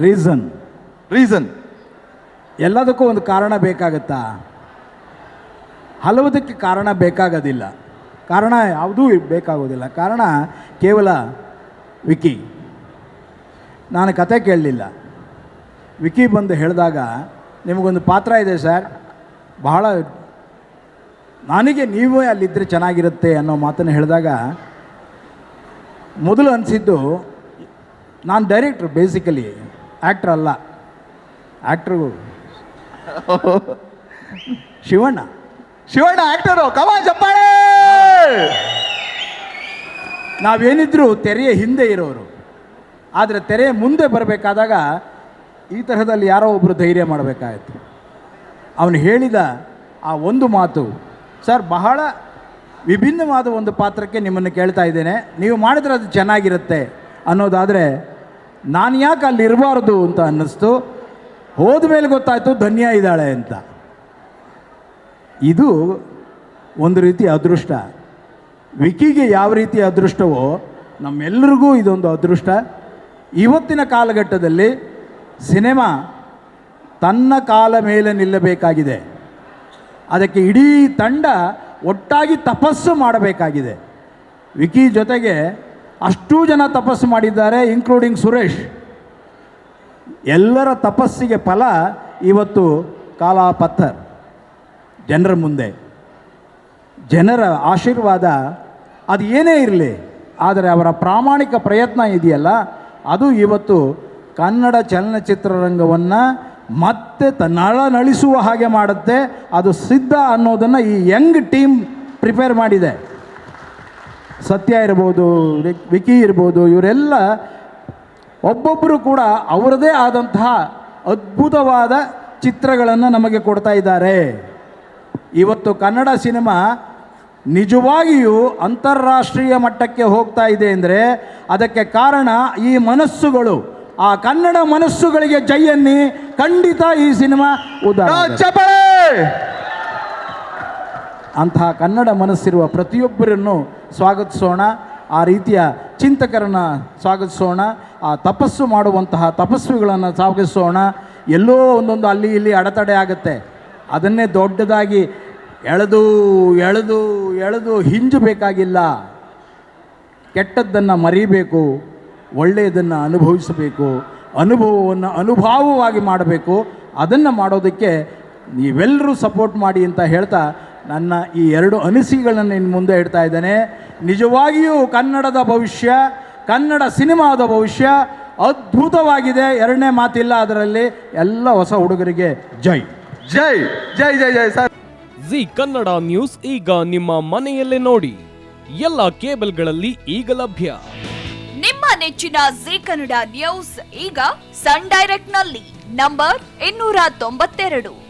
Reason reason ಎಲ್ಲದಕ್ಕೂ ಒಂದು ಕಾರಣ ಬೇಕಾಗುತ್ತಾ? ಹಲವುದಕ್ಕೆ ಕಾರಣ ಬೇಕಾಗೋದಿಲ್ಲ. ಕಾರಣ ಯಾವುದೂ ಬೇಕಾಗೋದಿಲ್ಲ. ಕಾರಣ ಕೇವಲ ವಿಕಿ. ನಾನು ಕತೆ ಕೇಳಲಿಲ್ಲ. ವಿಕಿ ಬಂದು ಹೇಳಿದಾಗ ನಿಮಗೊಂದು ಪಾತ್ರ ಇದೆ ಸರ್. ಬಹಳ ನನಗೆ ನೀವೇ ಅಲ್ಲಿದ್ದರೆ ಚೆನ್ನಾಗಿರುತ್ತೆ ಅನ್ನೋ ಮಾತನ್ನು ಹೇಳಿದಾಗ ಮೊದಲು ಅನಿಸಿದ್ದು ನಾನು ಡೈರೆಕ್ಟ್ರು ಬೇಸಿಕಲಿ. ಆ್ಯಕ್ಟ್ರ್ ಅಲ್ಲ. ಆ್ಯಕ್ಟ್ರು ಶಿವಣ್ಣ. ಶಿವಣ್ಣ ಆ್ಯಕ್ಟರು ಕಮಾ ಚಪ್ಪಾಳೆ! ನಾವೇನಿದ್ರು ತೆರೆಯ ಹಿಂದೆ ಇರೋರು. ಆದರೆ ತೆರೆಯ ಮುಂದೆ ಬರಬೇಕಾದಾಗ ಈ ತರಹದಲ್ಲಿ ಯಾರೋ ಒಬ್ಬರು ಧೈರ್ಯ ಮಾಡಬೇಕಾಯಿತು. ಅವನು ಹೇಳಿದ ಆ ಒಂದು ಮಾತು, ಸರ್, ಬಹಳ ವಿಭಿನ್ನವಾದ ಒಂದು ಪಾತ್ರಕ್ಕೆ ನಿಮ್ಮನ್ನು ಕೇಳ್ತಾ ಇದ್ದೇನೆ. ನೀವು ಮಾಡಿದ್ರೆ ಅದು ಚೆನ್ನಾಗಿರುತ್ತೆ ಅನ್ನೋದಾದರೆ ನಾನು ಯಾಕೆ ಅಲ್ಲಿರಬಾರ್ದು ಅಂತ ಅನ್ನಿಸ್ತು. ಹೋದ ಮೇಲೆ ಗೊತ್ತಾಯಿತು ಧನ್ಯ ಇದ್ದಾಳೆ ಅಂತ. ಇದು ಒಂದು ರೀತಿ ಅದೃಷ್ಟ. ವಿಕಿಗೆ ಯಾವ ರೀತಿ ಅದೃಷ್ಟವೋ ನಮ್ಮೆಲ್ಲರಿಗೂ ಇದೊಂದು ಅದೃಷ್ಟ. ಇವತ್ತಿನ ಕಾಲಘಟ್ಟದಲ್ಲಿ ಸಿನಿಮಾ ತನ್ನ ಕಾಲ ಮೇಲೆ ನಿಲ್ಲಬೇಕಾಗಿದೆ. ಅದಕ್ಕೆ ಇಡೀ ತಂಡ ಒಟ್ಟಾಗಿ ತಪಸ್ಸು ಮಾಡಬೇಕಾಗಿದೆ. ವಿಕಿ ಜೊತೆಗೆ ಅಷ್ಟೂ ಜನ ತಪಸ್ಸು ಮಾಡಿದ್ದಾರೆ ಇನ್ಕ್ಲೂಡಿಂಗ್ ಸುರೇಶ್. ಎಲ್ಲರ ತಪಸ್ಸಿಗೆ ಫಲ ಇವತ್ತು ಕಾಲಾ ಪತ್ತರ್ ಜನರ ಮುಂದೆ. ಜನರ ಆಶೀರ್ವಾದ ಅದು ಏನೇ ಇರಲಿ, ಆದರೆ ಅವರ ಪ್ರಾಮಾಣಿಕ ಪ್ರಯತ್ನ ಇದೆಯಲ್ಲ, ಅದು ಇವತ್ತು ಕನ್ನಡ ಚಲನಚಿತ್ರರಂಗವನ್ನು ಮತ್ತೆ ನಳನಳಿಸುವ ಹಾಗೆ ಮಾಡುತ್ತೆ. ಅದು ಸಿದ್ಧ ಅನ್ನೋದನ್ನು ಈ ಯಂಗ್ ಟೀಮ್ ಪ್ರಿಪೇರ್ ಮಾಡಿದೆ. ಸತ್ಯ ಇರ್ಬೋದು ವಿಕಿ ಇರ್ಬೋದು, ಇವರೆಲ್ಲ ಒಬ್ಬೊಬ್ಬರು ಕೂಡ ಅವರದೇ ಆದಂತಹ ಅದ್ಭುತವಾದ ಚಿತ್ರಗಳನ್ನು ನಮಗೆ ಕೊಡ್ತಾ ಇದ್ದಾರೆ. ಇವತ್ತು ಕನ್ನಡ ಸಿನಿಮಾ ನಿಜವಾಗಿಯೂ ಅಂತಾರಾಷ್ಟ್ರೀಯ ಮಟ್ಟಕ್ಕೆ ಹೋಗ್ತಾ ಇದೆ ಅಂದರೆ ಅದಕ್ಕೆ ಕಾರಣ ಈ ಮನಸ್ಸುಗಳು, ಆ ಕನ್ನಡ ಮನಸ್ಸುಗಳಿಗೆ ಜೈಯನ್ನಿ ಖಂಡಿತ ಈ ಸಿನಿಮಾ ಉದಾಹರಣೆ. ಅಂತಹ ಕನ್ನಡ ಮನಸ್ಸಿರುವ ಪ್ರತಿಯೊಬ್ಬರನ್ನು ಸ್ವಾಗತಿಸೋಣ. ಆ ರೀತಿಯ ಚಿಂತಕರನ್ನು ಸ್ವಾಗತಿಸೋಣ. ಆ ತಪಸ್ಸು ಮಾಡುವಂತಹ ತಪಸ್ವಿಗಳನ್ನು ಸ್ವಾಗತಿಸೋಣ. ಎಲ್ಲೋ ಒಂದೊಂದು ಅಲ್ಲಿ ಇಲ್ಲಿ ಅಡೆತಡೆ ಆಗುತ್ತೆ. ಅದನ್ನೇ ದೊಡ್ಡದಾಗಿ ಎಳೆದು ಎಳೆದು ಎಳೆದು ಹಿಂಜಬೇಕಾಗಿಲ್ಲ ಕೆಟ್ಟದ್ದನ್ನು ಮರಿಬೇಕು. ಒಳ್ಳೆಯದನ್ನು ಅನುಭವಿಸಬೇಕು. ಅನುಭವವನ್ನು ಅನುಭಾವವಾಗಿ ಮಾಡಬೇಕು. ಅದನ್ನು ಮಾಡೋದಕ್ಕೆ ನೀವೆಲ್ಲರೂ ಸಪೋರ್ಟ್ ಮಾಡಿ ಅಂತ ಹೇಳ್ತಾ ನನ್ನ ಈ ಎರಡು ಅನಿಸಿಕೆಗಳನ್ನು ಇನ್ನು ಮುಂದೆ ಇಡ್ತಾ ಇದ್ದೇನೆ. ನಿಜವಾಗಿಯೂ ಕನ್ನಡದ ಭವಿಷ್ಯ ಕನ್ನಡ ಸಿನಿಮಾದ ಭವಿಷ್ಯ ಅದ್ಭುತವಾಗಿದೆ. ಎರಡನೇ ಮಾತಿಲ್ಲ ಅದರಲ್ಲಿ ಎಲ್ಲ ಹೊಸ ಹುಡುಗರಿಗೆ ಜೈ. ಜೈ ಜೈ ಜೈ ಜೈ ಸರ್. ಜಿ ಕನ್ನಡ ನ್ಯೂಸ್ ಈಗ ನಿಮ್ಮ ಮನೆಯಲ್ಲೇ ನೋಡಿ. ಎಲ್ಲ ಕೇಬಲ್ಗಳಲ್ಲಿ ಈಗ ಲಭ್ಯ. ನಿಮ್ಮ ನೆಚ್ಚಿನ ಜಿ ಕನ್ನಡ ನ್ಯೂಸ್ ಈಗ ಸನ್ ಡೈರೆಕ್ಟ್ನಲ್ಲಿ ನಂಬರ್ ಇನ್ನೂರ ತೊಂಬತ್ತೆರಡು.